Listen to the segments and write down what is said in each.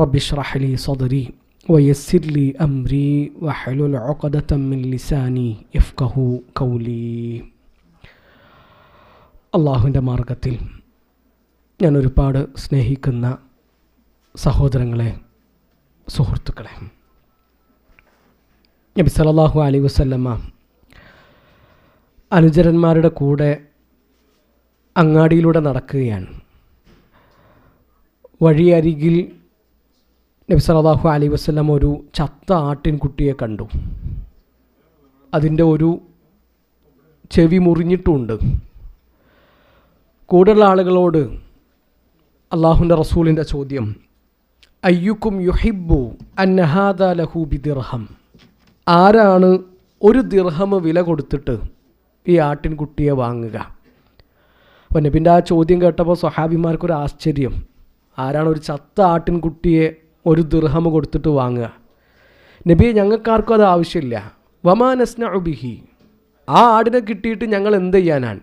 റബ്ബിഷ്റഹ് ലി സദരി വയസ്സിർ ലി അംരി വഹലുൽ ഒക്കദത്തമ്മിൻ ലിസാനി യഫ്കഹു കൗലി അള്ളാഹുവിന്റെ മാർഗത്തിൽ ഞാൻ ഒരുപാട് സ്നേഹിക്കുന്ന സഹോദരങ്ങളെ സുഹൃത്തുക്കളെ. നബി സല്ലാഹു അലി വസ്ല്ലമ്മ അനുചരന്മാരുടെ കൂടെ അങ്ങാടിയിലൂടെ നടക്കുകയാണ്. വഴിയരികിൽ നബി സലാഹു അലൈഹി വസ്ലം ഒരു ചത്ത ആട്ടിൻകുട്ടിയെ കണ്ടു. അതിന്റെ ഒരു ചെവി മുറിഞ്ഞിട്ടുമുണ്ട് കൂടുതലുള്ള ആളുകളോട് അള്ളാഹുന്റെ റസൂലിന്റെ ചോദ്യം അയ്യുക്കും യുഹിബു അന്നഹാദ ലഹൂബി ദിർഹം ആരാണ് ഒരു ദിർഹം വില കൊടുത്തിട്ട് ഈ ആട്ടിൻകുട്ടിയെ വാങ്ങുക? അപ്പോൾ നബിന്റെ ആ ചോദ്യം കേട്ടപ്പോൾ സ്വഹാബിമാർക്കൊരു ആശ്ചര്യം. ആരാണ് ഒരു ചത്ത ആട്ടിൻകുട്ടിയെ ഒരു ദുർഹമ കൊടുത്തിട്ട് വാങ്ങുക. നബി ഞങ്ങൾക്കാർക്കും അത് ആവശ്യമില്ല. വമാനസ്ന ഉബിഹി ആ ആടിനെ കിട്ടിയിട്ട് ഞങ്ങൾ എന്ത് ചെയ്യാനാണ്?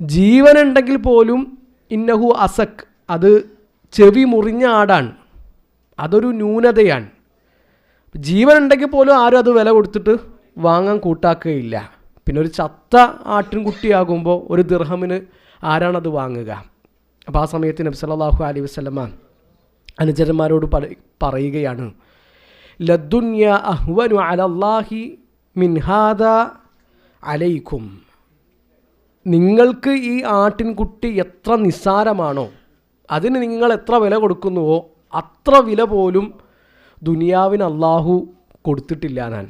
ജീവനുണ്ടെങ്കിൽ പോലും ഇന്നഹു അസക് അത് ചെവി മുറിഞ്ഞ ആടാണ്. അതൊരു ന്യൂനതയാണ്. ജീവനുണ്ടെങ്കിൽ പോലും ആരും അത് വില കൊടുത്തിട്ട് വാങ്ങാൻ കൂട്ടാക്കുകയില്ല. പിന്നെ ഒരു ചത്ത ആട്ടിൻകുട്ടിയാകുമ്പോൾ ഒരു ദിർഹമിന് ആരാണത് വാങ്ങുക? അപ്പോൾ ആ സമയത്ത് നബ്സലാഹു അലൈഹി വസല്ലമ അനുചരന്മാരോട് പറയുകയാണ് ലദ്ദുന്യ അഹ്വനു അലല്ലാഹി മിൻഹാദ അലൈക്കും. നിങ്ങൾക്ക് ഈ ആട്ടിൻകുട്ടി എത്ര നിസ്സാരമാണോ അതിന് നിങ്ങൾ എത്ര വില കൊടുക്കുന്നുവോ അത്ര വില പോലും ദുനിയാവിന് അള്ളാഹു കൊടുത്തിട്ടില്ല ഞാൻ.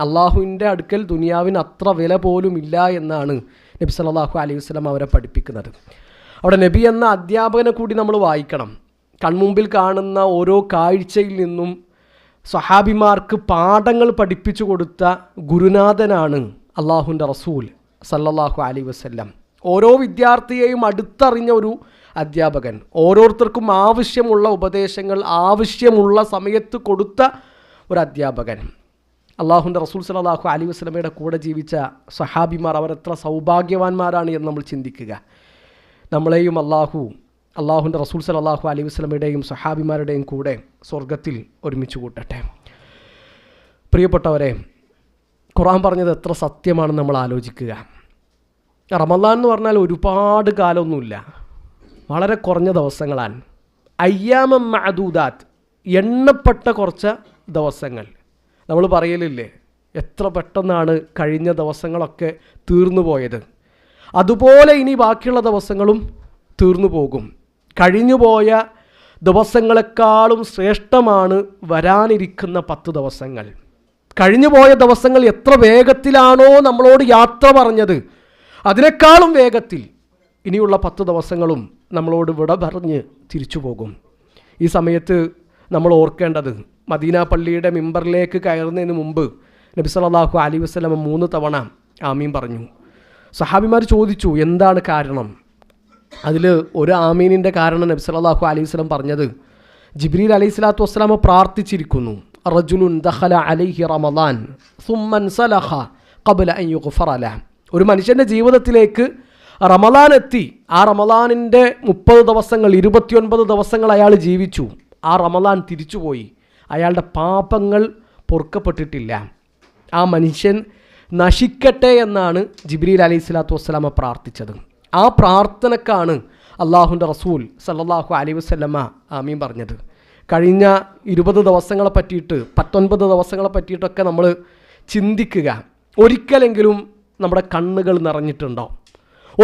അള്ളാഹുവിന്റെ അടുക്കൽ ദുനിയാവിന് അത്ര വില പോലും ഇല്ല എന്നാണ് നബി സല്ലല്ലാഹു അലൈഹി വസല്ലം അവരെ പഠിപ്പിക്കുന്നത്. അവിടെ നബി എന്ന അധ്യാപകനെ കൂടി നമ്മൾ വായിക്കണം. കൺമുമ്പിൽ കാണുന്ന ഓരോ കാഴ്ചയിൽ നിന്നും സഹാബിമാർക്ക് പാഠങ്ങൾ പഠിപ്പിച്ചു കൊടുത്ത ഗുരുനാഥനാണ് അള്ളാഹുന്റെ റസൂൽ സല്ലല്ലാഹു അലൈ വസ്ല്ലാം. ഓരോ വിദ്യാർത്ഥിയെയും അടുത്തറിഞ്ഞ ഒരു അധ്യാപകൻ. ഓരോരുത്തർക്കും ആവശ്യമുള്ള ഉപദേശങ്ങൾ ആവശ്യമുള്ള സമയത്ത് കൊടുത്ത ഒരു അധ്യാപകൻ. അള്ളാഹുന്റെ റസൂൽ സലാഹു അലി വസ്ലമയുടെ കൂടെ ജീവിച്ച സഹാബിമാർ അവർ എത്ര സൗഭാഗ്യവാന്മാരാണ് എന്ന് നമ്മൾ ചിന്തിക്കുക. നമ്മളെയും അള്ളാഹു അള്ളാഹുന്റെ റസൂൽ സല്ലല്ലാഹു അലൈഹി വസ്ലമയുടെയും സഹാബിമാരുടെയും കൂടെ സ്വർഗത്തിൽ ഒരുമിച്ച് കൂട്ടട്ടെ. പ്രിയപ്പെട്ടവരെ ഖുറാൻ പറഞ്ഞത് എത്ര സത്യമാണെന്ന് നമ്മൾ ആലോചിക്കുക. റമദാൻ എന്ന് പറഞ്ഞാൽ ഒരുപാട് കാലമൊന്നുമില്ല. വളരെ കുറഞ്ഞ ദിവസങ്ങളാണ്. അയ്യാമം മഅദൂദാത്ത് എണ്ണപ്പെട്ട കുറച്ച് ദിവസങ്ങൾ. നമ്മൾ പറയലില്ലേ എത്ര പെട്ടെന്നാണ് കഴിഞ്ഞ ദിവസങ്ങളൊക്കെ തീർന്നു പോയത്. അതുപോലെ ഇനി ബാക്കിയുള്ള ദിവസങ്ങളും തീർന്നു പോകും. കഴിഞ്ഞുപോയ ദിവസങ്ങളെക്കാളും ശ്രേഷ്ഠമാണ് വരാനിരിക്കുന്ന പത്ത് ദിവസങ്ങൾ. കഴിഞ്ഞുപോയ ദിവസങ്ങൾ എത്ര വേഗത്തിലാണോ നമ്മളോട് യാത്ര പറഞ്ഞത്. അതിനേക്കാളും വേഗത്തിൽ ഇനിയുള്ള പത്ത് ദിവസങ്ങളും നമ്മളോട് വിട പറഞ്ഞ് തിരിച്ചു പോകും. ഈ സമയത്ത് നമ്മൾ ഓർക്കേണ്ടത് മദീന പള്ളിയുടെ മിമ്പറിലേക്ക് കയറുന്നതിന് മുമ്പ് നബി സല്ലല്ലാഹു അലി വസ്ലമ മൂന്ന് തവണ ആമീൻ പറഞ്ഞു. സഹാബിമാർ ചോദിച്ചു എന്താണ് കാരണം? അതിൽ ഒരു ആമീനിന്റെ കാരണം നബി സല്ലല്ലാഹു അലൈഹി വസല്ലം പറഞ്ഞത് ജിബ്രീൽ അലൈഹി സ്വലാത്തു വസ്സലാമ പ്രാർത്ഥിച്ചിരിക്കുന്നു റജുലുൻ ദഹല അലൈഹി റമദാൻ സുമ്മൻ സലഹ കബല ലഹ്. ഒരു മനുഷ്യന്റെ ജീവിതത്തിലേക്ക് റമദാൻ എത്തി ആ റമദാനിന്റെ മുപ്പത് ദിവസങ്ങൾ ഇരുപത്തിയൊൻപത് ദിവസങ്ങൾ അയാൾ ജീവിച്ചു. ആ റമദാൻ തിരിച്ചുപോയി. അയാളുടെ പാപങ്ങൾ പൊറുക്കപ്പെട്ടിട്ടില്ല. ആ മനുഷ്യൻ നശിക്കട്ടെ എന്നാണ് ജിബ്രീൽ അലൈഹി സ്വലാത്തു വസ്സലാമ പ്രാർത്ഥിച്ചത്. ആ പ്രാർത്ഥനക്കാണ് അള്ളാഹുന്റെ റസൂൽ സല്ലാഹു അലൈഹി വസല്ലമ. ആമീൻ പറഞ്ഞത്. കഴിഞ്ഞ ഇരുപത് ദിവസങ്ങളെ പറ്റിയിട്ട് പത്തൊൻപത് ദിവസങ്ങളെ പറ്റിയിട്ടൊക്കെ നമ്മൾ ചിന്തിക്കുക. ഒരിക്കലെങ്കിലും നമ്മുടെ കണ്ണുകൾ നിറഞ്ഞിട്ടുണ്ടോ?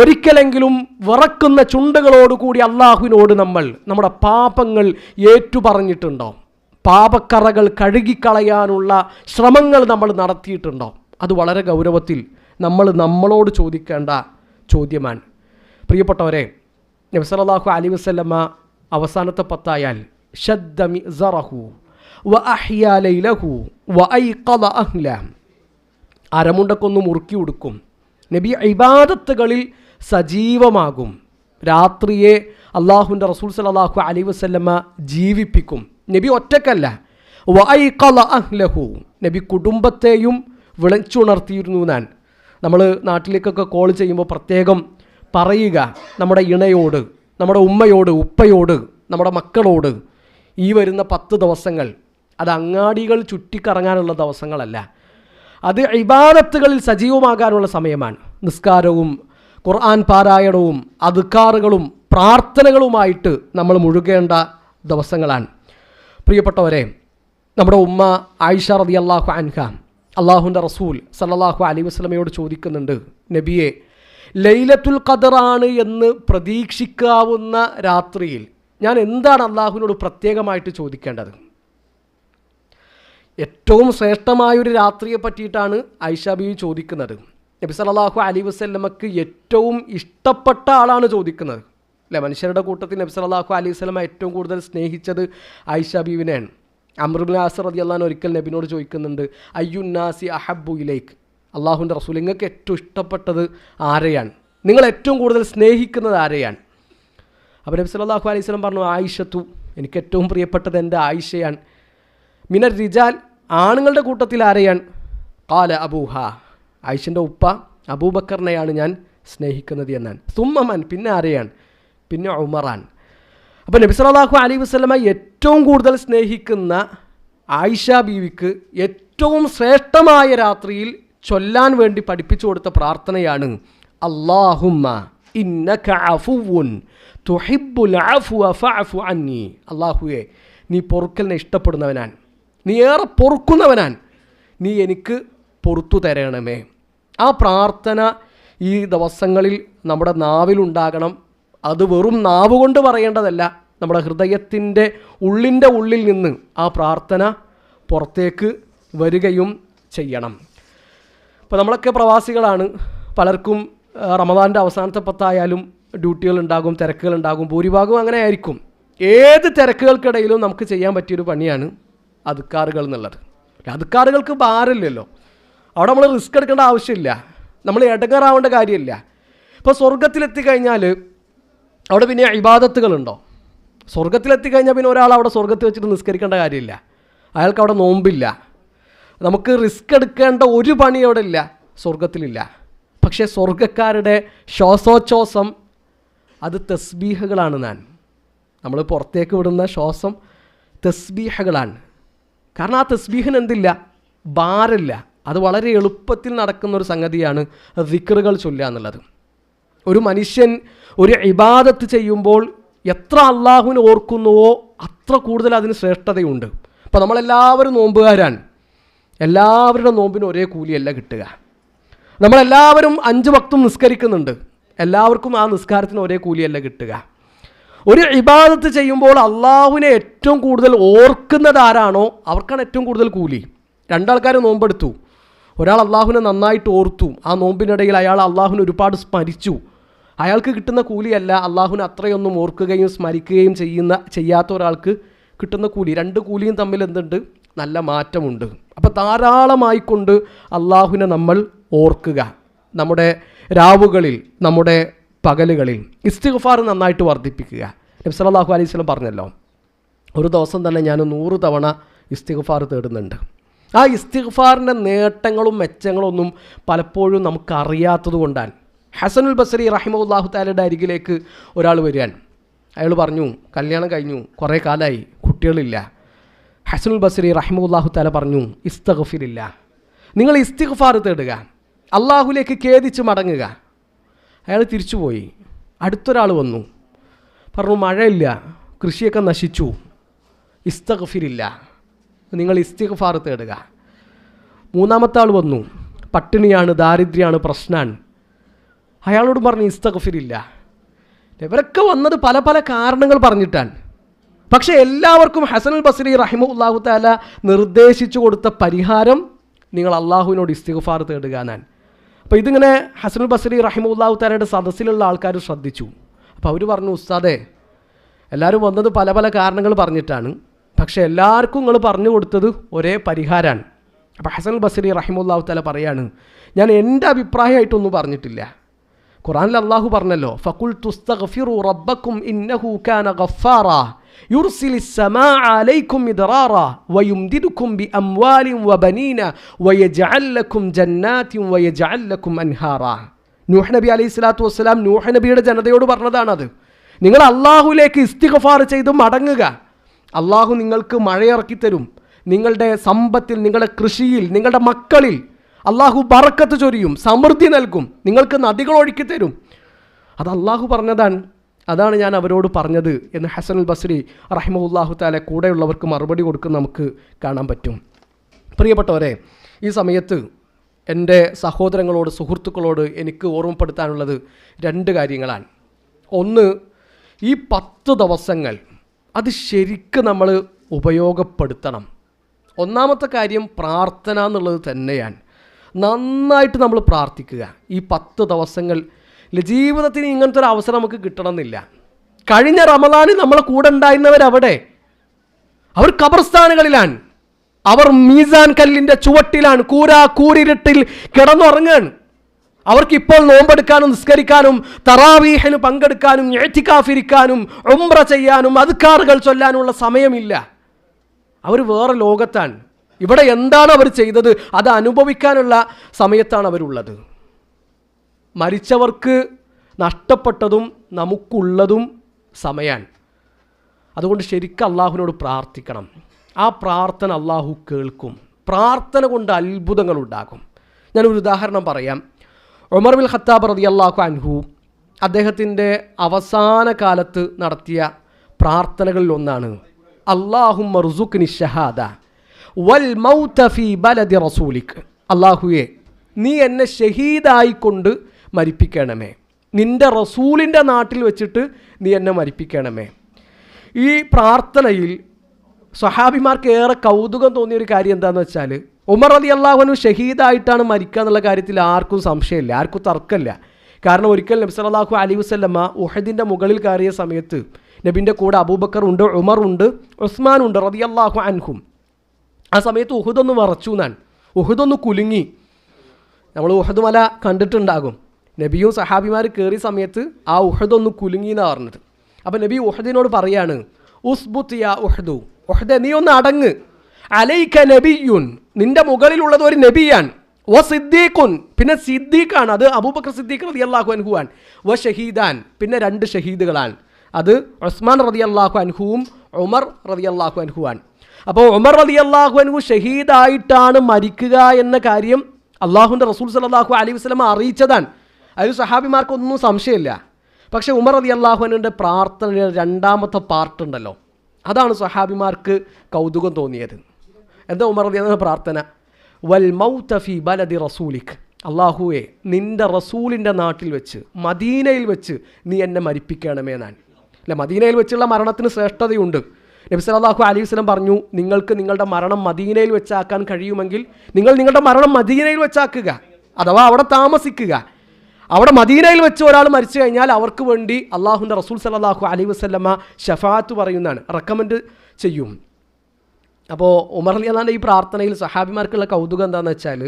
ഒരിക്കലെങ്കിലും വിറക്കുന്ന ചുണ്ടുകളോടുകൂടി അള്ളാഹുവിനോട് നമ്മൾ നമ്മുടെ പാപങ്ങൾ ഏറ്റുപറഞ്ഞിട്ടുണ്ടോ? പാപക്കറകൾ കഴുകിക്കളയാനുള്ള ശ്രമങ്ങൾ നമ്മൾ നടത്തിയിട്ടുണ്ടോ? അത് വളരെ ഗൗരവത്തിൽ നമ്മൾ നമ്മളോട് ചോദിക്കേണ്ട ചോദ്യമാണ്. പ്രിയപ്പെട്ടവരെ നബി അലി അലൈഹി വസല്ലമ അവസാനത്തെ പത്തായാൽ ഷദ്ദമി സറഹു അഹ്ല. അരമുണ്ടക്കൊന്ന് മുറുക്കി ഉടുക്കും. നബി ഇബാദത്തുകളിൽ സജീവമാകും. രാത്രിയെ അള്ളാഹുവിന്റെ റസൂൽ സലാഹു അലൈ വസ്ല്ലമ്മ ജീവിപ്പിക്കും. നബി ഒറ്റക്കല്ല. അഹ്ലഹു. നബി കുടുംബത്തെയും വിളിച്ചുണർത്തിയിരുന്നു ഞാൻ നമ്മൾ നാട്ടിലേക്കൊക്കെ കോൾ ചെയ്യുമ്പോൾ പ്രത്യേകം പറയുക നമ്മുടെ ഇണയോട് നമ്മുടെ ഉമ്മയോട് ഉപ്പയോട് നമ്മുടെ മക്കളോട് ഈ വരുന്ന പത്ത് ദിവസങ്ങൾ. അത് അങ്ങാടികൾ ചുറ്റിക്കറങ്ങാനുള്ള ദിവസങ്ങളല്ല. അത് ഇബാദത്തുകളിൽ സജീവമാകാനുള്ള സമയമാണ്. നിസ്കാരവും ഖുർആൻ പാരായണവും അതുക്കാറുകളും പ്രാർത്ഥനകളുമായിട്ട് നമ്മൾ മുഴുകേണ്ട ദിവസങ്ങളാണ്. പ്രിയപ്പെട്ടവരെ നമ്മുടെ ഉമ്മ ആയിഷ റതി അള്ളാഹു അൻഹ അള്ളാഹുന്റെ റസൂൽ സല്ലാഹു അലൈഹി വസ്ലമയോട് ചോദിക്കുന്നുണ്ട് നബിയെ ലൈലത്തുൽ ഖദറാണ് എന്ന് പ്രതീക്ഷിക്കാവുന്ന രാത്രിയിൽ ഞാൻ എന്താണ് അള്ളാഹുവിനോട് പ്രത്യേകമായിട്ട് ചോദിക്കേണ്ടത്? ഏറ്റവും ശ്രേഷ്ഠമായൊരു രാത്രിയെ പറ്റിയിട്ടാണ് ഐഷ ബീവി ചോദിക്കുന്നത്. നബി സലാഹു അലി വസല്ലമക്ക് ഏറ്റവും ഇഷ്ടപ്പെട്ട ആളാണ് ചോദിക്കുന്നത്. അല്ലെ? മനുഷ്യരുടെ കൂട്ടത്തിൽ നബി സലാഹു അലി വസ്ലമ ഏറ്റവും കൂടുതൽ സ്നേഹിച്ചത് ഐഷ ബീവിനെയാണ്. അമ്രുബിൻ ആസർ റതി അള്ളഹാൻ ഒരിക്കൽ നബിനോട് ചോദിക്കുന്നുണ്ട് അയ്യുന്നാസി അഹബു ഇലേക്ക് അള്ളാഹുന്റെ റസൂൽ നിങ്ങൾക്ക് ഏറ്റവും ഇഷ്ടപ്പെട്ടത് ആരെയാണ്? നിങ്ങൾ ഏറ്റവും കൂടുതൽ സ്നേഹിക്കുന്നത് ആരെയാണ്? അപ്പോൾ നബി സല്ലല്ലാഹു അലൈഹി സ്വലം പറഞ്ഞു ആയിഷത്തു എനിക്ക് ഏറ്റവും പ്രിയപ്പെട്ടത് എന്റെ ആയിഷയാണ്. മിനർ റിജാൽ ആണുങ്ങളുടെ കൂട്ടത്തിൽ ആരെയാണ്? കാല അബൂഹ ആയിഷന്റെ ഉപ്പ അബൂബക്കറിനെയാണ് ഞാൻ സ്നേഹിക്കുന്നത് എന്നാണ്. സുമ്മൻ പിന്നെ ആരെയാണ്? പിന്നെ ഉമറാൻ അപ്പോൾ നബി സല്ലല്ലാഹു അലൈഹി വസ്ലമ ഏറ്റവും കൂടുതൽ സ്നേഹിക്കുന്ന ആയിഷ ബീവിക്ക് ഏറ്റവും ശ്രേഷ്ഠമായ രാത്രിയിൽ ചൊല്ലാൻ വേണ്ടി പഠിപ്പിച്ചു കൊടുത്ത പ്രാർത്ഥനയാണ് അള്ളാഹുമ്മ ഇന്നക അഫുവുൻ തുഹിബുൽ ഫഅഫു അന്നി. നീ പൊറുക്കലിനെ ഇഷ്ടപ്പെടുന്നവനാൻ നീ ഏറെ പൊറുക്കുന്നവനാൻ നീ എനിക്ക് പൊറത്തു തരണമേ. ആ പ്രാർത്ഥന ഈ ദിവസങ്ങളിൽ നമ്മുടെ നാവിലുണ്ടാകണം. അത് വെറും നാവ് കൊണ്ട് പറയേണ്ടതല്ല നമ്മുടെ ഹൃദയത്തിന്റെ ഉള്ളിന്റെ ഉള്ളിൽ നിന്ന് ആ പ്രാർത്ഥന പുറത്തേക്ക് വരികയും ചെയ്യണം. ഇപ്പോൾ നമ്മളൊക്കെ പ്രവാസികളാണ്. പലർക്കും റമദാന്റെ അവസാനത്തെ പത്തായാലും ഡ്യൂട്ടികൾ ഉണ്ടാകും തിരക്കുകൾ ഉണ്ടാകും ഭൂരിഭാഗവും അങ്ങനെ ആയിരിക്കും. ഏത് തിരക്കുകൾക്കിടയിലും നമുക്ക് ചെയ്യാൻ പറ്റിയൊരു പണിയാണ് അതുക്കാറുകൾ എന്നുള്ളത്. അതുക്കാറുകൾക്ക് ഭാരമില്ലല്ലോ. അവിടെ നമ്മൾ റിസ്ക് എടുക്കേണ്ട ആവശ്യമില്ല. നമ്മൾ ഇടങ്ങറാവേണ്ട കാര്യമില്ല. ഇപ്പോൾ സ്വർഗത്തിലെത്തിക്കഴിഞ്ഞാൽ അവിടെ പിന്നെ ഇബാദത്തുകളുണ്ടോ? സ്വർഗത്തിലെത്തിക്കഴിഞ്ഞാൽ പിന്നെ ഒരാൾ അവിടെ സ്വർഗത്തിൽ വെച്ചിട്ട് നിസ്കരിക്കേണ്ട കാര്യമില്ല. അയാൾക്ക് അവിടെ നോമ്പില്ല. നമുക്ക് റിസ്ക് എടുക്കേണ്ട ഒരു പണി അവിടെ ഇല്ല. സ്വർഗത്തിലില്ല പക്ഷേ സ്വർഗക്കാരുടെ ശ്വാസോച്ഛ്വാസം അത് തസ്ബീഹകളാണ് ഞാൻ. നമ്മൾ പുറത്തേക്ക് വിടുന്ന ശ്വാസം തസ്ബീഹകളാണ്. കാരണം ആ തസ്ബീഹിന് എന്തില്ല? ഭാരമില്ല അത് വളരെ എളുപ്പത്തിൽ നടക്കുന്ന ഒരു സംഗതിയാണ് ദിക്റുകൾ ചൊല്ലുക എന്നുള്ളത്. ഒരു മനുഷ്യൻ ഒരു ഇബാദത്ത് ചെയ്യുമ്പോൾ എത്ര അള്ളാഹുവിനെ ഓർക്കുന്നുവോ അത്ര കൂടുതൽ അതിന് ശ്രേഷ്ഠതയുണ്ട്. അപ്പോൾ നമ്മളെല്ലാവരും നോമ്പുകാരാണ്. എല്ലാവരുടെ നോമ്പിനും ഒരേ കൂലിയല്ല കിട്ടുക. നമ്മളെല്ലാവരും അഞ്ച് വക്തും നിസ്കരിക്കുന്നുണ്ട്. എല്ലാവർക്കും ആ നിസ്കാരത്തിന് ഒരേ കൂലിയല്ല കിട്ടുക. ഒരു ഇബാദത്ത് ചെയ്യുമ്പോൾ അള്ളാഹുവിനെ ഏറ്റവും കൂടുതൽ ഓർക്കുന്നത് ആരാണോ അവർക്കാണ് ഏറ്റവും കൂടുതൽ കൂലി. രണ്ടാൾക്കാർ നോമ്പെടുത്തു. ഒരാൾ അള്ളാഹുവിനെ നന്നായിട്ട് ഓർത്തു. ആ നോമ്പിനിടയിൽ അയാൾ അള്ളാഹുവിനെ ഒരുപാട് സ്മരിച്ചു. അയാൾക്ക് കിട്ടുന്ന കൂലിയല്ല അള്ളാഹുവിനെ അത്രയൊന്നും ഓർക്കുകയും സ്മരിക്കുകയും ചെയ്യുന്ന ചെയ്യാത്ത ഒരാൾക്ക് കിട്ടുന്ന കൂലി. രണ്ട് കൂലിയും തമ്മിൽ എന്തുണ്ട്? നല്ല മാറ്റമുണ്ട്. അപ്പോൾ ധാരാളമായിക്കൊണ്ട് അള്ളാഹുവിനെ നമ്മൾ ഓർക്കുക. നമ്മുടെ രാവുകളിൽ നമ്മുടെ പകലുകളിൽ ഇസ്തിഗ്ഫാർ നന്നായിട്ട് വർദ്ധിപ്പിക്കുക. നബ്സ് അള്ളാഹു അലൈഹി സ്വലം പറഞ്ഞല്ലോ ഒരു ദിവസം തന്നെ ഞാൻ നൂറ് തവണ ഇസ്തിഗ്ഫാർ തേടുന്നുണ്ട്. ആ ഇസ്തിഗ്ഫാറിന്റെ നേട്ടങ്ങളും മെച്ചങ്ങളും ഒന്നും പലപ്പോഴും നമുക്ക് അറിയാത്തത് കൊണ്ടാണ്. ഹസനുൽ ബസരി റഹിമുല്ലാഹു താലയുടെ അരികിലേക്ക് ഒരാൾ വരികയാണ്. അയാൾ പറഞ്ഞു കല്യാണം കഴിഞ്ഞു കുറേ കാലമായി കുട്ടികളില്ല. ഹസനുൽ ബസരി റഹിമുല്ലാഹു താല പറഞ്ഞു ഇസ്തഗ്ഫിരില്ല. നിങ്ങൾ ഇസ്തിഗ്ഫാർ തേടുക. അള്ളാഹുലേക്ക് ഖേദിച്ച് മടങ്ങുക. അയാൾ തിരിച്ചുപോയി. അടുത്തൊരാൾ വന്നു. പറഞ്ഞു മഴയില്ല. കൃഷിയൊക്കെ നശിച്ചു. ഇസ്തഗ്ഫിരില്ല. നിങ്ങൾ ഇസ്തിഗ്ഫാർ തേടുക. മൂന്നാമത്തെ ആൾ വന്നു. പട്ടിണിയാണ് ദാരിദ്ര്യമാണ് പ്രശ്നമാണ് അയാളോട് പറഞ്ഞു ഇസ്തഗ്ഫിരില്ല. ഇവരൊക്കെ വന്നത് പല പല കാരണങ്ങൾ പറഞ്ഞിട്ടാണ്. പക്ഷേ എല്ലാവർക്കും ഹസനുൽ ബസരി റഹിമുല്ലാഹു താല നിർദ്ദേശിച്ചു കൊടുത്ത പരിഹാരം നിങ്ങൾ അള്ളാഹുവിനോട് ഇസ്തിഗ്ഫാർ തേടുക എന്നാൻ അപ്പോൾ ഇതിങ്ങനെ ഹസനുൽ ബസരി റഹിമുല്ലാഹു താലയുടെ സദസ്സിലുള്ള ആൾക്കാർ ശ്രദ്ധിച്ചു. അപ്പോൾ അവർ പറഞ്ഞു ഉസ്താദേ എല്ലാവരും വന്നത് പല പല കാരണങ്ങൾ പറഞ്ഞിട്ടാണ്. പക്ഷേ എല്ലാവർക്കും നിങ്ങൾ പറഞ്ഞു കൊടുത്തത് ഒരേ പരിഹാരമാണ് അപ്പോൾ ഹസൻ ബസരി റഹിമുല്ലാഹു താല പറയാണ് ഞാൻ എന്റെ അഭിപ്രായമായിട്ടൊന്നും പറഞ്ഞിട്ടില്ല. ഖുറാനിൽ അള്ളാഹു പറഞ്ഞല്ലോ ഫക്കുൽ തുസ്തഗ്ഫിറു റബ്ബക്കും ഇന്നഹു കാന ഗഫാറ. യുർസിലി السماء عليكم مدرارا ويمددكم بأموال وبنين ويجعل لكم جنات ويجعل لكم أنهارا നൂഹ് നബി അലൈഹി സ്വലാത്തു വസ്സലാം നൂഹ് നബിയുടെ ജനതയോട് പറഞ്ഞതാണത് നിങ്ങൾ അള്ളാഹുലേക്ക് ഇസ്തിഗഫാർ ചെയ്ത് മടങ്ങുക അള്ളാഹു നിങ്ങൾക്ക് മഴയിറക്കി തരും നിങ്ങളുടെ സമ്പത്തിൽ നിങ്ങളുടെ കൃഷിയിൽ നിങ്ങളുടെ മക്കളിൽ അള്ളാഹു ബറക്കത്ത് ചൊരിയും സമൃദ്ധി നൽകും നിങ്ങൾക്ക് നദികൾ ഒഴുക്കി തരും അത് അള്ളാഹു പറഞ്ഞതാണ് അതാണ് ഞാൻ അവരോട് പറഞ്ഞത് എന്ന് ഹസൻ ഹസനുൽ ബസ്രി റഹിമുല്ലാഹു താലെ കൂടെയുള്ളവർക്ക് മറുപടി കൊടുക്കുന്ന നമുക്ക് കാണാൻ പറ്റും. പ്രിയപ്പെട്ടവരെ ഈ സമയത്ത് എന്റെ സഹോദരങ്ങളോട് സുഹൃത്തുക്കളോട് എനിക്ക് ഓർമ്മപ്പെടുത്താനുള്ളത് രണ്ട് കാര്യങ്ങളാണ്. ഒന്ന് ഈ പത്ത് ദിവസങ്ങൾ അത് ശരിക്കും നമ്മൾ ഉപയോഗപ്പെടുത്തണം. ഒന്നാമത്തെ കാര്യം പ്രാർത്ഥന എന്നുള്ളത് തന്നെയാണ്. നന്നായിട്ട് നമ്മൾ പ്രാർത്ഥിക്കുക. ഈ പത്ത് ദിവസങ്ങൾ ജീവിതത്തിന് ഇങ്ങനത്തെ ഒരു അവസരം നമുക്ക് കിട്ടണമെന്നില്ല. കഴിഞ്ഞ റമദാനിൽ നമ്മളെ കൂടെ ഉണ്ടായിരുന്നവരവിടെ. അവർ കബർസ്ഥാനുകളിലാണ് അവർ മീസാൻ കല്ലിന്റെ ചുവട്ടിലാണ് കൂരാ കൂരിരുട്ടിൽ കിടന്നുറങ്ങാണ്. അവർക്ക് ഇപ്പോൾ നോമ്പെടുക്കാനും നിസ്കരിക്കാനും തറാവീഹന് പങ്കെടുക്കാനും എഴുത്തിക്കാഫിരിക്കാനും ഉംറ ചെയ്യാനും അതുക്കാറുകൾ ചൊല്ലാനുള്ള സമയമില്ല. അവർ വേറെ ലോകത്താണ്. ഇവിടെ എന്താണ് അവർ ചെയ്തത്? അത് അനുഭവിക്കാനുള്ള സമയത്താണ് അവരുള്ളത്. മരിച്ചവർക്ക് നഷ്ടപ്പെട്ടതും നമുക്കുള്ളതും സമയാണ്. അതുകൊണ്ട് ശരിക്കും അള്ളാഹുവിനോട് പ്രാർത്ഥിക്കണം. ആ പ്രാർത്ഥന അള്ളാഹു കേൾക്കും. പ്രാർത്ഥന കൊണ്ട് അത്ഭുതങ്ങൾ ഉണ്ടാകും. ഞാനൊരു ഉദാഹരണം പറയാം. ഒമർ ബിൽ ഖത്താബ് റതി അള്ളാഹു അൻഹു അദ്ദേഹത്തിന്റെ അവസാന കാലത്ത് നടത്തിയ പ്രാർത്ഥനകളിൽ ഒന്നാണ്. അള്ളാഹു മർസുഖ്നി ഷഹാദ വൽ മൗതഫി ബലദി റസൂലിക്. അള്ളാഹുയെ നീ എന്നെ ഷഹീദായിക്കൊണ്ട് മരിപ്പിക്കണമേ. നിന്റെ റസൂലിന്റെ നാട്ടിൽ വെച്ചിട്ട് നീ എന്നെ മരിപ്പിക്കണമേ. ഈ പ്രാർത്ഥനയിൽ സ്വഹാബിമാർക്ക് ഏറെ കൗതുകം തോന്നിയ ഒരു കാര്യം എന്താണെന്ന് വെച്ചാൽ ഉമർ അലി അള്ളാഹുനു ഷഹീദായിട്ടാണ് മരിക്കുക എന്നുള്ള കാര്യത്തിൽ ആർക്കും സംശയമില്ല ആർക്കും തർക്കമില്ല. കാരണം ഒരിക്കൽ നബി സല്ലല്ലാഹു അലി വസല്ലമ്മ ഉഹദിന്റെ മുകളിൽ കയറിയ സമയത്ത് നബിന്റെ കൂടെ അബൂബക്കർ ഉണ്ട് ഉമർ ഉണ്ട് ഉസ്മാൻ ഉണ്ട് റതി അള്ളാഹു അൻഹും. ആ സമയത്ത് ഉഹുദൊന്ന് വറച്ചു എന്നാണ്. ഉഹുദൊന്ന് കുലുങ്ങി. നമ്മൾ ഉഹദ് മല കണ്ടിട്ടുണ്ടാകും. നബിയും സഹാബിമാർ കയറിയ സമയത്ത് ആ ഉഹദൊന്ന് കുലുങ്ങി എന്ന് പറഞ്ഞത്. അപ്പം നബി ഉഹദിനോട് പറയാണ് ഉസ്ബുത്ത് യാ ഉഹദു ഉഹദ നീ ഒന്ന് അടങ്ങ്. അലൈക നബിയുൻ നിന്റെ മുകളിലുള്ളത് ഒരു നബിയാൻ വ സിദ്ദീഖുൻ പിന്നെ സിദ്ദീഖാണ് അത് അബൂബക്കർ സിദ്ദീഖ് റതി അള്ളാഹു അൻഹുവാൻ വ ഷഹീദാൻ പിന്നെ രണ്ട് ഷഹീദുകളാണ്. അത് ഉസ്മാൻ റതി അള്ളാഹു അൻഹുവും ഉമർ റതി അള്ളാഹു അൻഹുവാൻ അപ്പോൾ ഉമർ റതി അള്ളാഹു അൻഹു ഷഹീദായിട്ടാണ് മരിക്കുക എന്ന കാര്യം അള്ളാഹുന്റെ റസൂൽ സലാഹു അലൈഹി അറിയിച്ചതാണ്. അതിൽ സഹാബിമാർക്കൊന്നും സംശയമില്ല. പക്ഷേ ഉമർ അലി അള്ളാഹുവിന്റെ പ്രാർത്ഥനയുടെ രണ്ടാമത്തെ പാർട്ടുണ്ടല്ലോ അതാണ് സഹാബിമാർക്ക് കൗതുകം തോന്നിയത്. എന്താ ഉമർ അലി എന്ന പ്രാർത്ഥന? വൽ മൗത്തഫി ബലദി റസൂലിക്. അള്ളാഹുവെ നിന്റെ റസൂലിന്റെ നാട്ടിൽ വെച്ച് മദീനയിൽ വെച്ച് നീ എന്നെ മരിപ്പിക്കണമേ ഞാൻ. അല്ല മദീനയിൽ വെച്ചുള്ള മരണത്തിന് ശ്രേഷ്ഠതയുണ്ട്. നബി സല്ലല്ലാഹു അലൈഹി വസ്ലം പറഞ്ഞു നിങ്ങൾക്ക് നിങ്ങളുടെ മരണം മദീനയിൽ വെച്ചാക്കാൻ കഴിയുമെങ്കിൽ നിങ്ങൾ നിങ്ങളുടെ മരണം മദീനയിൽ വെച്ചാക്കുക. അഥവാ അവിടെ താമസിക്കുക. അവിടെ മദീനയിൽ വെച്ച് ഒരാൾ മരിച്ചു കഴിഞ്ഞാൽ അവർക്ക് വേണ്ടി അള്ളാഹുന്റെ റസൂൽ സലാഹു അലൈ വസല്ലമ ഷഫാത്ത് പറയുന്നതാണ് റെക്കമെൻഡ് ചെയ്യും. അപ്പോൾ ഉമർ അലി അള്ളാന്റെ ഈ പ്രാർത്ഥനയിൽ സഹാബിമാർക്കുള്ള കൗതുകം എന്താണെന്ന് വെച്ചാൽ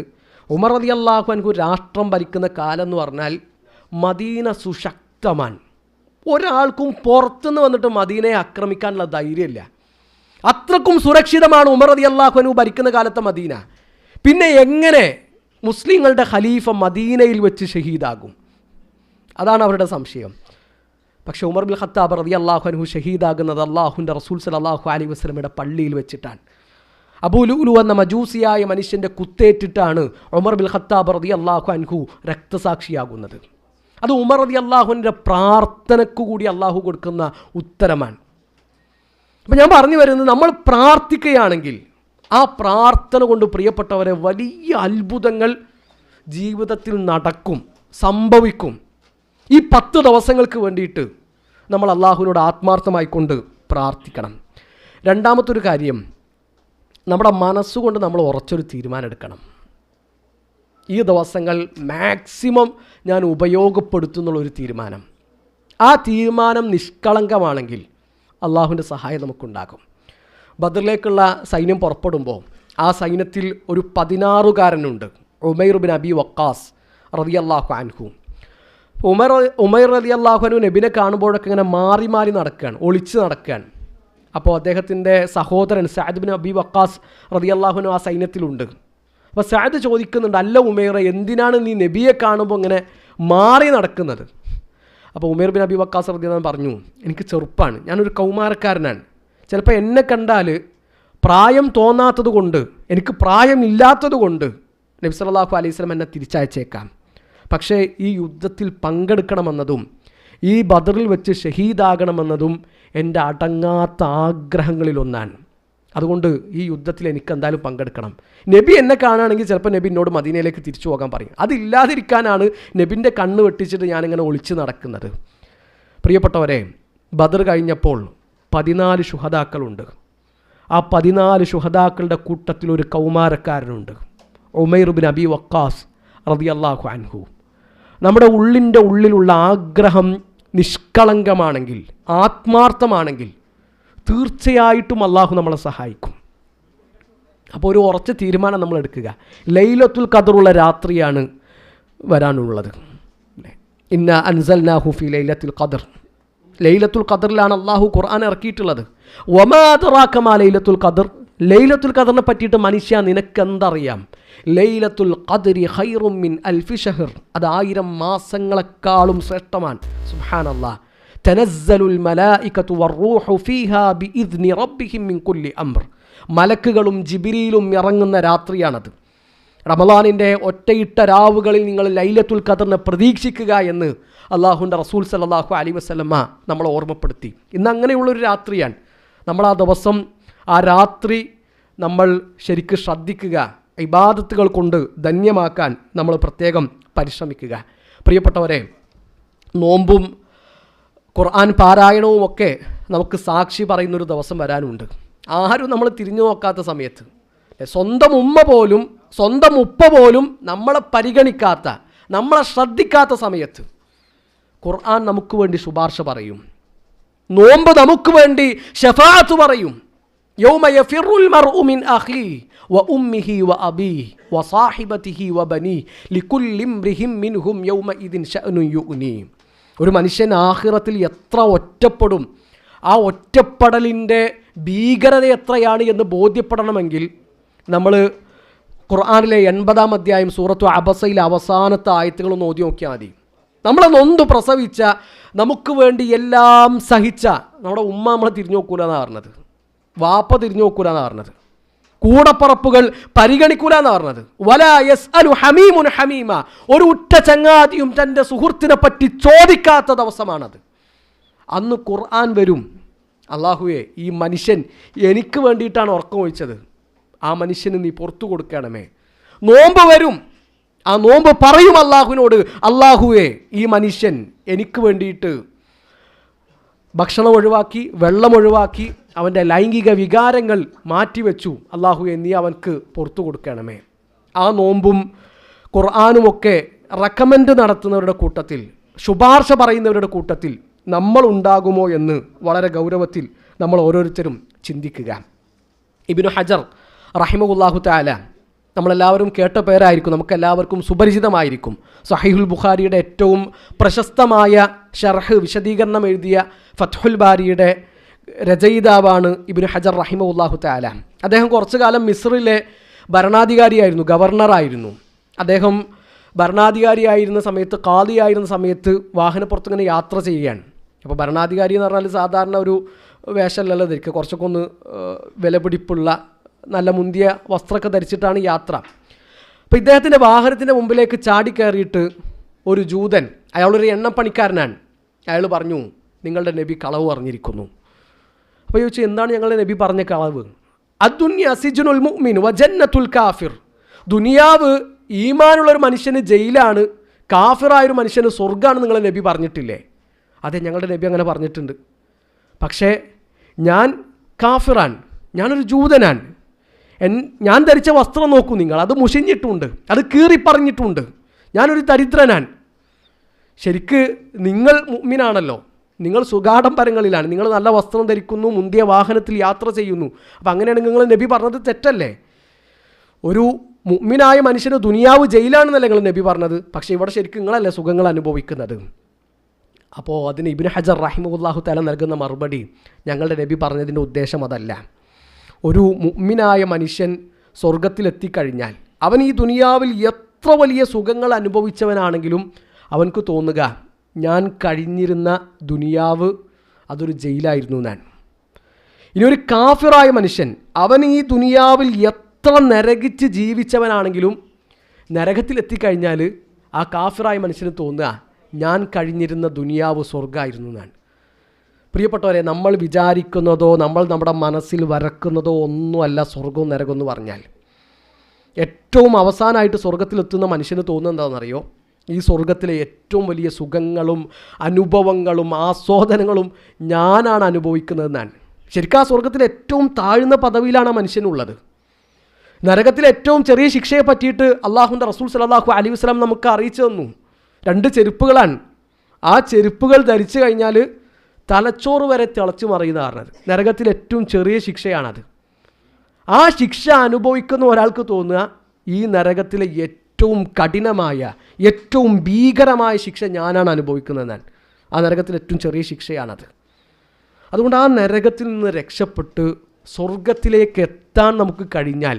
ഉമർ അലി അള്ളാഹു എനിക്ക് രാഷ്ട്രം ഭരിക്കുന്ന കാലം എന്ന് പറഞ്ഞാൽ മദീന സുശക്തമാണ് ഒരാൾക്കും പുറത്തുനിന്ന് വന്നിട്ട് മദീനയെ ആക്രമിക്കാനുള്ള ധൈര്യമില്ല. അത്രക്കും സുരക്ഷിതമാണ് ഉമർ അലി അള്ളാഹുനു ഭരിക്കുന്ന കാലത്തെ മദീന. പിന്നെ എങ്ങനെ മുസ്ലിങ്ങളുടെ ഖലീഫ മദീനയിൽ വെച്ച് ഷഹീദാകും. അതാണ് അവരുടെ സംശയം. പക്ഷേ ഉമർ ബിൽ ഖത്താബ് റതി അള്ളാഹുനഹു ഷഹീദാകുന്നത് അള്ളാഹുന്റെ റസൂൽ സലാഹു അലൈ വസ്ലമയുടെ പള്ളിയിൽ വെച്ചിട്ടാണ്. അബൂലുലു എന്ന മജൂസിയായ മനുഷ്യന്റെ കുത്തേറ്റിട്ടാണ് ഉമർ ബിൽ ഖത്താബ് റതി അള്ളാഹു അൻഹു രക്തസാക്ഷിയാകുന്നത്. അത് ഉമർ റതി അള്ളാഹുവിന്റെ പ്രാർത്ഥനയ്ക്കു കൂടി അള്ളാഹു കൊടുക്കുന്ന ഉത്തരമാണ്. അപ്പം ഞാൻ പറഞ്ഞു വരുന്നത് നമ്മൾ പ്രാർത്ഥിക്കുകയാണെങ്കിൽ ആ പ്രാർത്ഥന കൊണ്ട് പ്രിയപ്പെട്ടവരെ വലിയ അത്ഭുതങ്ങൾ ജീവിതത്തിൽ നടക്കും സംഭവിക്കും. ഈ പത്ത് ദിവസങ്ങൾക്ക് വേണ്ടിയിട്ട് നമ്മൾ അള്ളാഹുവിനോട് ആത്മാർത്ഥമായിക്കൊണ്ട് പ്രാർത്ഥിക്കണം. രണ്ടാമത്തൊരു കാര്യം നമ്മുടെ മനസ്സുകൊണ്ട് നമ്മൾ ഉറച്ചൊരു തീരുമാനം എടുക്കണം ഈ ദിവസങ്ങൾ മാക്സിമം ഞാൻ ഉപയോഗപ്പെടുത്തുന്നുള്ളൊരു തീരുമാനം. ആ തീരുമാനം നിഷ്കളങ്കമാണെങ്കിൽ അള്ളാഹുവിന്റെ സഹായം നമുക്കുണ്ടാകും. ബദറിലേക്കുള്ള സൈന്യം പുറപ്പെടുമ്പോൾ ആ സൈന്യത്തിൽ ഒരു പതിനാറുകാരനുണ്ട്. ഉമൈർ ബിൻ അബി വക്കാസ് റതി അള്ളാഹു അൻഹു. ഉമർ ഉമൈർ റതി അള്ളാഹുനു നബിനെ കാണുമ്പോഴൊക്കെ ഇങ്ങനെ മാറി മാറി നടക്കുകയാണ് ഒളിച്ച് നടക്കുകയാണ്. അപ്പോൾ അദ്ദേഹത്തിന്റെ സഹോദരൻ സാദ് ബിൻ അബി വക്കാസ് റതി അള്ളാഹുനു ആ സൈന്യത്തിലുണ്ട്. അപ്പോൾ സാദ് ചോദിക്കുന്നുണ്ട് അല്ല ഉമേറെ എന്തിനാണ് നീ നബിയെ കാണുമ്പോൾ ഇങ്ങനെ മാറി നടക്കുന്നത്? അപ്പോൾ ഉമേർ ബിൻ അബി വക്കാസ് റതി പറഞ്ഞു എനിക്ക് ചെറുപ്പാണ് ഞാനൊരു കൗമാരക്കാരനാണ്. ചിലപ്പോൾ എന്നെ കണ്ടാൽ പ്രായം തോന്നാത്തത് കൊണ്ട് എനിക്ക് പ്രായമില്ലാത്തത് കൊണ്ട് നബി സല്ലല്ലാഹു അലൈഹി സ്വലം എന്നെ തിരിച്ചയച്ചേക്കാം. പക്ഷേ ഈ യുദ്ധത്തിൽ പങ്കെടുക്കണമെന്നതും ഈ ബദറിൽ വെച്ച് ഷഹീദാകണമെന്നതും എന്റെ അടങ്ങാത്ത ആഗ്രഹങ്ങളിലൊന്നാണ്. അതുകൊണ്ട് ഈ യുദ്ധത്തിൽ എനിക്ക് എന്തായാലും പങ്കെടുക്കണം. നബി എന്നെ കാണുകയാണെങ്കിൽ ചിലപ്പോൾ നബി എന്നോട് മദീനയിലേക്ക് തിരിച്ചു പോകാൻ പറയും. അതില്ലാതിരിക്കാനാണ് നബിന്റെ കണ്ണ് വെട്ടിച്ചിട്ട് ഞാനിങ്ങനെ ഒളിച്ച് നടക്കുന്നത്. പ്രിയപ്പെട്ടവരെ ബദർ കഴിഞ്ഞപ്പോൾ പതിനാല് ശുഹതാക്കളുണ്ട് ആ പതിനാല് ശുഹതാക്കളുടെ കൂട്ടത്തിൽ ഒരു കൗമാരക്കാരനുണ്ട്. ഉമൈർ ബിൻ അബി വക്കാസ് റതി അള്ളാഹു അൻഹു. നമ്മുടെ ഉള്ളിന്റെ ഉള്ളിലുള്ള ആഗ്രഹം നിഷ്കളങ്കമാണെങ്കിൽ ആത്മാർത്ഥമാണെങ്കിൽ തീർച്ചയായിട്ടും അള്ളാഹു നമ്മളെ സഹായിക്കും. അപ്പോൾ ഒരു ഉറച്ച തീരുമാനം നമ്മൾ എടുക്കുക. ലൈലത്തുൽ ഖദറുള്ള രാത്രിയാണ് വരാനുള്ളത്. ഇന്ന അൻസൽ നാഹുഫി ലൈലത്തുൽ ഖദർ. ലൈലത്തുൽ ഖദറിലാണ് അള്ളാഹു ഖുർആൻ ഇറക്കിയിട്ടുള്ളത്. ഒമാതറാക്കമാ ലൈലത്തുൽ ഖദർ? ലൈലത്തുൽ ഖദറിനെ പറ്റിയിട്ട് മനുഷ്യ നിനക്കെന്തറിയാം? ലൈലത്തുൽ ഖദരി ഹൈറും മിൻ അൽഫി ഷഹർ. അത് ആയിരം മാസങ്ങളെക്കാളും ശ്രേഷ്ഠമാണ്. മലായികത്തു വറൂഹു ഫീഹാ മിൻ കുല്ലി അംർ. മലക്കുകളും ജിബിരിയിലും ഇറങ്ങുന്ന രാത്രിയാണത്. റമലാനിന്റെ ഒറ്റയിട്ട രാവുകളിൽ നിങ്ങൾ ലൈലത്തുൽ ഖദറിനെ പ്രതീക്ഷിക്കുക എന്ന് അള്ളാഹുന്റെ റസൂൽ സല്ലാഹു അലി വസ്ലമ്മ നമ്മളെ ഓർമ്മപ്പെടുത്തി. ഇന്ന് അങ്ങനെയുള്ളൊരു രാത്രിയാണ്. നമ്മൾ ആ ദിവസം ആ രാത്രി നമ്മൾ ശരിക്ക് ശ്രദ്ധിക്കുക ഇബാദത്തുകൾ കൊണ്ട് ധന്യമാക്കാൻ നമ്മൾ പ്രത്യേകം പരിശ്രമിക്കുക. പ്രിയപ്പെട്ടവരെ നോമ്പും ഖുർആൻ പാരായണവും ഒക്കെ നമുക്ക് സാക്ഷി പറയുന്നൊരു ദിവസം വരാനുണ്ട്. ആരും നമ്മൾ തിരിഞ്ഞു നോക്കാത്ത സമയത്ത് സ്വന്തം ഉമ്മ പോലും സ്വന്തം ഉപ്പ പോലും നമ്മളെ പരിഗണിക്കാത്ത നമ്മളെ ശ്രദ്ധിക്കാത്ത സമയത്ത് ഖുർആൻ നമുക്ക് വേണ്ടി ശുപാർശ പറയും. നോമ്പ് നമുക്ക് വേണ്ടി ഷഫാത്ത് പറയും. യൗമ യഫിറുൽ മർഉ മിൻ വ വ വ വ മിൻഹും ഒരു മനുഷ്യൻ ആഹിറത്തിൽ എത്ര ഒറ്റപ്പെടും? ആ ഒറ്റപ്പെടലിന്റെ ഭീകരത എത്രയാണ് എന്ന് ബോധ്യപ്പെടണമെങ്കിൽ നമ്മൾ ഖുർആാനിലെ എൺപതാം അധ്യായം സൂറത്തു അബസയിലെ അവസാനത്തെ ആയത്തുകളൊന്ന് ഓതി നോക്കിയാൽ മതി. നമ്മളെ നൊന്ത് പ്രസവിച്ച നമുക്ക് വേണ്ടി എല്ലാം സഹിച്ച നമ്മുടെ ഉമ്മ നമ്മളെ തിരിഞ്ഞു നോക്കൂല എന്നാണ് പറഞ്ഞത്. വാപ്പ തിരിഞ്ഞു നോക്കൂല എന്നാണ് പറഞ്ഞത്. കൂടപ്പറപ്പുകൾ പരിഗണിക്കൂല എന്ന് പറഞ്ഞത്. വല യസ് അലു ഹമീമുൻ ഹമീമ. ഒരു ഉറ്റ ചങ്ങാതിയും തന്റെ സുഹൃത്തിനെ പറ്റി ചോദിക്കാത്ത ദിവസമാണത്. അന്ന് ഖുർആൻ വരും. അള്ളാഹുവെ ഈ മനുഷ്യൻ എനിക്ക് വേണ്ടിയിട്ടാണ് ഉറക്കം ഒഴിച്ചത്. ആ മനുഷ്യന് നീ പുറത്തു കൊടുക്കണമേ. നോമ്പ് വരും. ആ നോമ്പ് പറയും അള്ളാഹുവിനോട് അള്ളാഹുവെ ഈ മനുഷ്യൻ എനിക്ക് വേണ്ടിയിട്ട് ഭക്ഷണം ഒഴിവാക്കി വെള്ളം ഒഴിവാക്കി അവന്റെ ലൈംഗിക വികാരങ്ങൾ മാറ്റിവെച്ചു. അള്ളാഹുവെ നീ അവൻക്ക് പുറത്തു കൊടുക്കണമേ. ആ നോമ്പും ഖുർആാനുമൊക്കെ റെക്കമെൻഡ് നടത്തുന്നവരുടെ കൂട്ടത്തിൽ ശുപാർശ പറയുന്നവരുടെ കൂട്ടത്തിൽ നമ്മൾ ഉണ്ടാകുമോ എന്ന് വളരെ ഗൗരവത്തിൽ നമ്മൾ ഓരോരുത്തരും ചിന്തിക്കുക. ഇബിനു ഹജർ റഹിമുല്ലാഹു താല നമ്മളെല്ലാവരും കേട്ട പേരായിരിക്കും. നമുക്കെല്ലാവർക്കും സുപരിചിതമായിരിക്കും. സഹീഹുൽ ബുഖാരിയുടെ ഏറ്റവും പ്രശസ്തമായ ഷർഹ് വിശദീകരണം എഴുതിയ ഫത്ഹുൽ ബാരിയുടെ രചയിതാവാണ് ഇബിന് ഹജർ റഹിമഹുല്ലാഹു താല അദ്ദേഹം കുറച്ചു കാലം മിസ്രിലെ ഭരണാധികാരിയായിരുന്നു ഗവർണറായിരുന്നു. അദ്ദേഹം ഭരണാധികാരിയായിരുന്ന സമയത്ത് കാതിയായിരുന്ന സമയത്ത് വാഹനപ്പുറത്തിങ്ങനെ യാത്ര ചെയ്യുകയാണ്. അപ്പോൾ ഭരണാധികാരി എന്ന് പറഞ്ഞാൽ സാധാരണ ഒരു വേഷമല്ലല്ലോ ധരിക്കുക. കുറച്ചൊക്കെ ഒന്ന് വിലപിടിപ്പുള്ള നല്ല മുന്തിയ വസ്ത്രമൊക്കെ ധരിച്ചിട്ടാണ് യാത്ര. അപ്പോൾ ഇദ്ദേഹത്തിന്റെ വാഹനത്തിന്റെ മുമ്പിലേക്ക് ചാടി കയറിയിട്ട് ഒരു ജൂതൻ അയാളൊരു എണ്ണപ്പണിക്കാരനാണ്. അയാൾ പറഞ്ഞു നിങ്ങളുടെ നബി കളവ് പറഞ്ഞിരിക്കുന്നു അപ്പോൾ ചോദിച്ചു എന്താണ് ഞങ്ങളുടെ നബി പറഞ്ഞ കളവ്? അദ്ദുന്യ സിജുനുൽ മുഅ്മിൻ വജന്നത്തുൽ കാഫിർ. ദുനിയാവ് ഈമാനുള്ളൊരു മനുഷ്യന് ജയിലാണ് കാഫിറായൊരു മനുഷ്യന് സ്വർഗമാണ് നിങ്ങളെ നബി പറഞ്ഞിട്ടില്ലേ? അതെ ഞങ്ങളുടെ നബി അങ്ങനെ പറഞ്ഞിട്ടുണ്ട്. പക്ഷേ ഞാൻ കാഫിറാൻ ഞാനൊരു ജൂതനാൻ എൻ ഞാൻ ധരിച്ച വസ്ത്രം നോക്കൂ നിങ്ങൾ. അത് മുഷിഞ്ഞിട്ടുണ്ട്. അത് കീറിപ്പറഞ്ഞിട്ടുണ്ട്. ഞാനൊരു ദരിദ്രനാൻ. ശരിക്ക് നിങ്ങൾ മുമ്മിനാണല്ലോ. നിങ്ങൾ സുഗാഡംബരങ്ങളിലാണ് നിങ്ങൾ നല്ല വസ്ത്രം ധരിക്കുന്നു മുന്തിയ വാഹനത്തിൽ യാത്ര ചെയ്യുന്നു. അപ്പം അങ്ങനെയാണെങ്കിൽ നിങ്ങൾ നബി പറഞ്ഞത് തെറ്റല്ലേ? ഒരു മുമ്മിനായ മനുഷ്യന് ദുനിയാവ് ജയിലാണെന്നല്ലേ നിങ്ങൾ നബി പറഞ്ഞത്? പക്ഷേ ഇവിടെ ശരിക്കും നിങ്ങളല്ലേ സുഖങ്ങൾ അനുഭവിക്കുന്നത്? അപ്പോൾ അതിന് ഇബിൻ ഹജർ റഹിമുല്ലാഹു തല നൽകുന്ന മറുപടി ഞങ്ങളുടെ നബി പറഞ്ഞതിന്റെ ഉദ്ദേശം അതല്ല. ഒരു മുഗ്മിനായ മനുഷ്യൻ സ്വർഗത്തിലെത്തിക്കഴിഞ്ഞാൽ അവൻ ഈ ദുനിയാവിൽ എത്ര വലിയ സുഖങ്ങൾ അനുഭവിച്ചവനാണെങ്കിലും അവൻക്ക് തോന്നുക ഞാൻ കഴിഞ്ഞിരുന്ന ദുനിയാവ് അതൊരു ജയിലായിരുന്നു ഞാൻ. ഇനി ഒരു കാഫിറായ മനുഷ്യൻ അവൻ ഈ ദുനിയാവിൽ എത്ര നരകിച്ച് ജീവിച്ചവനാണെങ്കിലും നരകത്തിലെത്തിക്കഴിഞ്ഞാൽ ആ കാഫിറായ മനുഷ്യന് തോന്നുക ഞാൻ കഴിഞ്ഞിരുന്ന ദുനിയാവ് സ്വർഗമായിരുന്നു ഞാൻ. പ്രിയപ്പെട്ടവരെ നമ്മൾ വിചാരിക്കുന്നതോ നമ്മൾ നമ്മുടെ മനസ്സിൽ വരക്കുന്നതോ ഒന്നുമല്ല സ്വർഗവും നരകം എന്ന് പറഞ്ഞാൽ. ഏറ്റവും അവസാനമായിട്ട് സ്വർഗത്തിലെത്തുന്ന മനുഷ്യന് തോന്നുന്നത് എന്താണെന്നറിയോ? ഈ സ്വർഗത്തിലെ ഏറ്റവും വലിയ സുഖങ്ങളും അനുഭവങ്ങളും ആസ്വാദനങ്ങളും ഞാനാണ് അനുഭവിക്കുന്നതെന്നാണ്. ശരിക്കും ആ സ്വർഗത്തിലെ ഏറ്റവും താഴ്ന്ന പദവിയിലാണ് മനുഷ്യനുള്ളത്. നരകത്തിലെ ഏറ്റവും ചെറിയ ശിക്ഷയെ പറ്റിയിട്ട് അള്ളാഹുന്റെ റസൂൽ സലാഹു അലി വസ്ലാം നമുക്ക് അറിയിച്ചു തന്നു. രണ്ട് ചെരുപ്പുകളാണ്. ആ ചെരുപ്പുകൾ ധരിച്ചു കഴിഞ്ഞാൽ തലച്ചോറ് വരെ തിളച്ചു മറിയുന്ന പറഞ്ഞത് നരകത്തിൽ ഏറ്റവും ചെറിയ ശിക്ഷയാണത്. ആ ശിക്ഷ അനുഭവിക്കുന്ന ഒരാൾക്ക് തോന്നുക ഈ നരകത്തിലെ ഏറ്റവും കഠിനമായ ഏറ്റവും ഭീകരമായ ശിക്ഷ ഞാനാണ് അനുഭവിക്കുന്നത് ഞാൻ ആ നരകത്തിലെ ഏറ്റവും ചെറിയ ശിക്ഷയാണത്. അതുകൊണ്ട് ആ നരകത്തിൽ നിന്ന് രക്ഷപ്പെട്ട് സ്വർഗത്തിലേക്ക് എത്താൻ നമുക്ക് കഴിഞ്ഞാൽ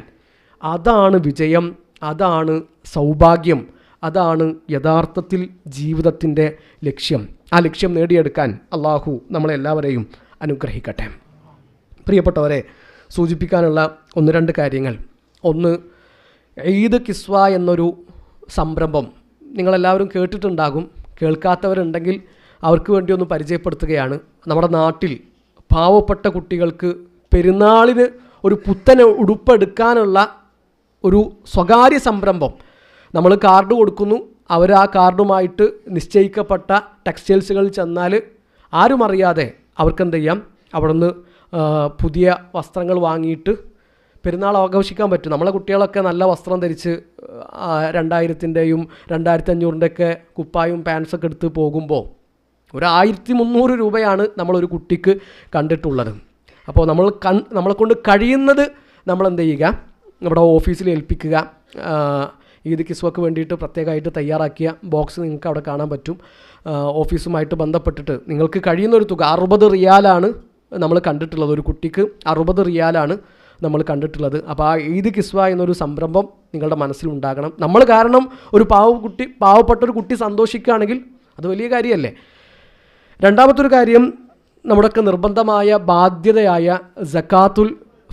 അതാണ് വിജയം അതാണ് സൗഭാഗ്യം അതാണ് യഥാർത്ഥത്തിൽ ജീവിതത്തിന്റെ ലക്ഷ്യം. ആ ലക്ഷ്യം നേടിയെടുക്കാൻ അള്ളാഹു നമ്മളെല്ലാവരെയും അനുഗ്രഹിക്കട്ടെ. പ്രിയപ്പെട്ടവരെ സൂചിപ്പിക്കാനുള്ള ഒന്ന് രണ്ട് കാര്യങ്ങൾ. ഒന്ന് ഈദ് കിസ്വ എന്നൊരു സംരംഭം നിങ്ങളെല്ലാവരും കേട്ടിട്ടുണ്ടാകും. കേൾക്കാത്തവരുണ്ടെങ്കിൽ അവർക്ക് വേണ്ടി ഒന്ന് പരിചയപ്പെടുത്തുകയാണ്. നമ്മുടെ നാട്ടിൽ പാവപ്പെട്ട കുട്ടികൾക്ക് പെരുന്നാളിന് ഒരു പുത്തൻ ഉടുപ്പെടുക്കാനുള്ള ഒരു സ്വകാര്യ സംരംഭം നമ്മൾ കാർഡ് കൊടുക്കുന്നു. അവർ ആ കാർഡുമായിട്ട് നിശ്ചയിക്കപ്പെട്ട ടെക്സ്റ്റൈൽസുകളിൽ ചെന്നാൽ ആരും അറിയാതെ അവർക്ക് എന്ത് ചെയ്യാം? അവിടെ നിന്ന് പുതിയ വസ്ത്രങ്ങൾ വാങ്ങിയിട്ട് പെരുന്നാൾ ആഘോഷിക്കാൻ പറ്റും. നമ്മളെ കുട്ടികളൊക്കെ നല്ല വസ്ത്രം ധരിച്ച് രണ്ടായിരത്തിന്റെയും രണ്ടായിരത്തി അഞ്ഞൂറിന്റെയൊക്കെ കുപ്പായും പാൻസൊക്കെ എടുത്ത് പോകുമ്പോൾ ഒരു ആയിരത്തി മുന്നൂറ് രൂപയാണ് നമ്മളൊരു കുട്ടിക്ക് കണ്ടിട്ടുള്ളത്. അപ്പോൾ നമ്മൾ കൺ നമ്മളെ കൊണ്ട് കഴിയുന്നത് നമ്മൾ എന്ത് ചെയ്യുക? നമ്മുടെ ഓഫീസിൽ ഏൽപ്പിക്കുക. ഈദ് കിസ്വക്ക് വേണ്ടിയിട്ട് പ്രത്യേകമായിട്ട് തയ്യാറാക്കിയ ബോക്സ് നിങ്ങൾക്ക് അവിടെ കാണാൻ പറ്റും. ഓഫീസുമായിട്ട് ബന്ധപ്പെട്ടിട്ട് നിങ്ങൾക്ക് കഴിയുന്ന ഒരു തുക അറുപത് റിയാലാണ് നമ്മൾ കണ്ടിട്ടുള്ളത്. ഒരു കുട്ടിക്ക് അറുപത് റിയാലാണ് നമ്മൾ കണ്ടിട്ടുള്ളത്. അപ്പോൾ ആ ഈദ് കിസ്വ എന്നൊരു സംരംഭം നിങ്ങളുടെ മനസ്സിലുണ്ടാകണം. നമ്മൾ കാരണം ഒരു പാവ കുട്ടി പാവപ്പെട്ട ഒരു കുട്ടി സന്തോഷിക്കുകയാണെങ്കിൽ അത് വലിയ കാര്യമല്ലേ? രണ്ടാമത്തൊരു കാര്യം നമ്മുടെയൊക്കെ നിർബന്ധമായ ബാധ്യതയായ ജക്കാത്തുൽ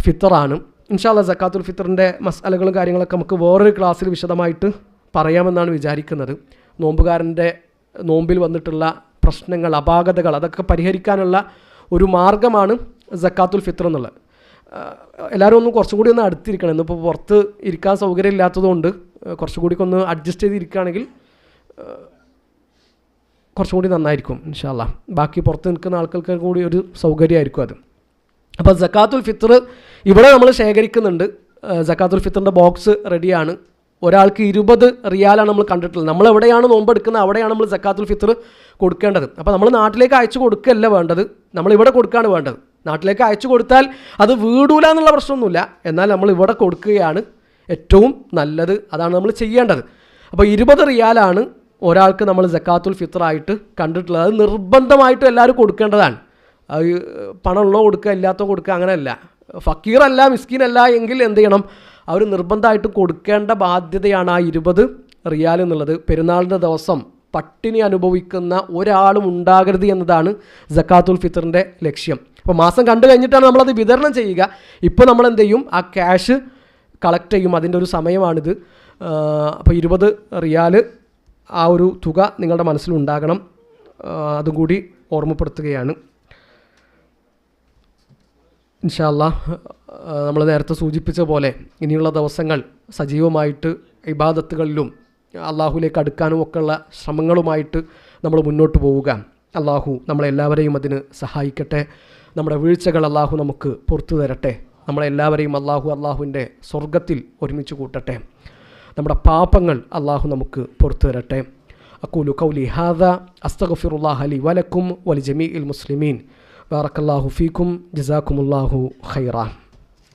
ഫിത്തറാണ്. ഇൻഷാല്ല ജക്കാത്തുൽ ഫിത്തറിന്റെ മസാലകളും കാര്യങ്ങളൊക്കെ നമുക്ക് വേറൊരു ക്ലാസ്സിൽ വിശദമായിട്ട് പറയാമെന്നാണ് വിചാരിക്കുന്നത്. നോമ്പുകാരന്റെ നോമ്പിൽ വന്നിട്ടുള്ള പ്രശ്നങ്ങൾ അപാകതകൾ അതൊക്കെ പരിഹരിക്കാനുള്ള ഒരു മാർഗമാണ് സക്കാത്തുൽ ഫിത്തർ എന്നുള്ളത്. എല്ലാവരും ഒന്ന് കുറച്ചും കൂടി ഒന്ന് അടുത്തിരിക്കണം. ഇന്നിപ്പോൾ പുറത്ത് ഇരിക്കാൻ സൗകര്യം ഇല്ലാത്തതുകൊണ്ട് കുറച്ചും കൂടി ഒന്ന് അഡ്ജസ്റ്റ് ചെയ്തിരിക്കുകയാണെങ്കിൽ കുറച്ചും കൂടി നന്നായിരിക്കും ഇൻഷാല്ല ബാക്കി പുറത്ത് നിൽക്കുന്ന ആൾക്കാർക്ക് കൂടി ഒരു സൗകര്യമായിരിക്കും അത്. അപ്പോൾ ജക്കാത്തുൽ ഫിത്തർ ഇവിടെ നമ്മൾ ശേഖരിക്കുന്നുണ്ട്. ജക്കാത്തുൽ ഫിത്തറിന്റെ ബോക്സ് റെഡിയാണ് ഒരാൾക്ക് ഇരുപത് റിയാലാണ് നമ്മൾ കണ്ടിട്ടുള്ളത്. നമ്മൾ എവിടെയാണ് നോമ്പെടുക്കുന്നത് അവിടെയാണ് നമ്മൾ ജക്കാത്തുൽ ഫിത്തർ കൊടുക്കേണ്ടത്. അപ്പോൾ നമ്മൾ നാട്ടിലേക്ക് അയച്ചു കൊടുക്കല്ല വേണ്ടത്. നമ്മൾ ഇവിടെ കൊടുക്കുകയാണ് വേണ്ടത്. നാട്ടിലേക്ക് അയച്ചു കൊടുത്താൽ അത് വീടൂല എന്നുള്ള പ്രശ്നമൊന്നുമില്ല. എന്നാൽ നമ്മൾ ഇവിടെ കൊടുക്കുകയാണ് ഏറ്റവും നല്ലത്. അതാണ് നമ്മൾ ചെയ്യേണ്ടത്. അപ്പോൾ ഇരുപത് റിയാലാണ് ഒരാൾക്ക് നമ്മൾ ജക്കാത്തുൽ ഫിത്തറായിട്ട് കണ്ടിട്ടുള്ളത്. അത് നിർബന്ധമായിട്ടും എല്ലാവരും കൊടുക്കേണ്ടതാണ്. അത് പണമുള്ള കൊടുക്കുക ഇല്ലാത്ത കൊടുക്കുക അങ്ങനെയല്ല. ഫക്കീറല്ല മിസ്കീനല്ല എങ്കിൽ എന്ത് ചെയ്യണം? അവർ നിർബന്ധമായിട്ട് കൊടുക്കേണ്ട ബാധ്യതയാണ് ആ ഇരുപത് റിയാൽ എന്നുള്ളത്. പെരുന്നാളിന്റെ ദിവസം പട്ടിണി അനുഭവിക്കുന്ന ഒരാളും ഉണ്ടാകരുത് എന്നതാണ് ജക്കാത്തുൽ ഫിത്തറിന്റെ ലക്ഷ്യം. അപ്പോൾ മാസം കണ്ടു കഴിഞ്ഞിട്ടാണ് നമ്മളത് വിതരണം ചെയ്യുക. ഇപ്പോൾ നമ്മൾ എന്ത് ചെയ്യും? ആ ക്യാഷ് കളക്ട് ചെയ്യും. അതിന്റെ ഒരു സമയമാണിത്. അപ്പോൾ ഇരുപത് റിയാൽ ആ ഒരു തുക നിങ്ങളുടെ മനസ്സിലുണ്ടാകണം അതും കൂടി ഓർമ്മപ്പെടുത്തുകയാണ്. ഇൻഷല്ല നമ്മൾ നേരത്തെ സൂചിപ്പിച്ച പോലെ ഇനിയുള്ള ദിവസങ്ങൾ സജീവമായിട്ട് ഇബാദത്തുകളിലും അള്ളാഹുലേക്ക് അടുക്കാനും ഒക്കെയുള്ള ശ്രമങ്ങളുമായിട്ട് നമ്മൾ മുന്നോട്ട് പോവുക. അള്ളാഹു നമ്മളെല്ലാവരെയും അതിന് സഹായിക്കട്ടെ. നമ്മുടെ വീഴ്ചകൾ അള്ളാഹു നമുക്ക് പുറത്തു തരട്ടെ. നമ്മളെല്ലാവരെയും അള്ളാഹു അള്ളാഹുവിന്റെ സ്വർഗത്തിൽ ഒരുമിച്ച് കൂട്ടട്ടെ. നമ്മുടെ പാപങ്ങൾ അള്ളാഹു നമുക്ക് പുറത്തു തരട്ടെ. അക്കൂലു കൗലി ഹാദ അസ്തഗഫിറുല്ലാഹ് അലി വലക്കും വലി ജമീ ഇൽ മുസ്ലിമീൻ. بارك الله فيكم جزاكم الله خيرا.